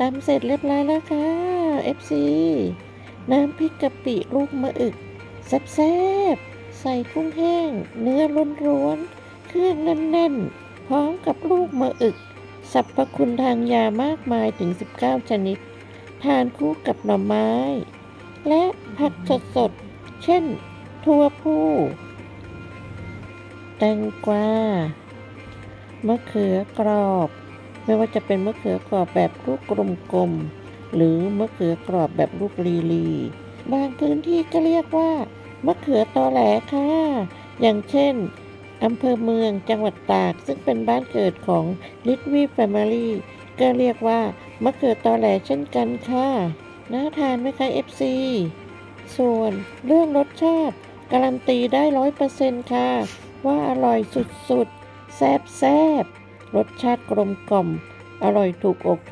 ตำเสร็จเรียบร้อยแล้วค่ะ FC น้ำพริกกะปิลูกมะอึกแซ่บๆใส่กุ้งแห้ง เนื้อล้วนๆเครื่องแน่นๆ พร้อมกับลูกมะอึกสรรพคุณทางยามากมายถึง 19 ชนิด ทานคู่กับหน่อไม้ และผักสดๆ เช่น ทั่วผู้ แตงกวามะเขือกรอบ ไม่ว่าจะเป็นมะเขือกรอบแบบลูกกลมๆหรือมะเขือกรอบแบบลูกลีลีบางพื้นที่ก็เรียกว่ามะเขือตอแหลค่ะ อย่างเช่นอำเภอเมืองจังหวัดตาก ซึ่งเป็นบ้านเกิดของลิทวีแฟมิลี่ก็เรียกว่ามะเขือตอแหลเช่นกันค่ะน่าทานไหมคะ FC ส่วนเรื่องรสชาติการันตีได้ร้อยเปอร์เซ็นต์ค่ะ ว่าอร่อยสุดๆ แซ่บๆ รสชาติกลมกล่อม อร่อยถูกอกถูก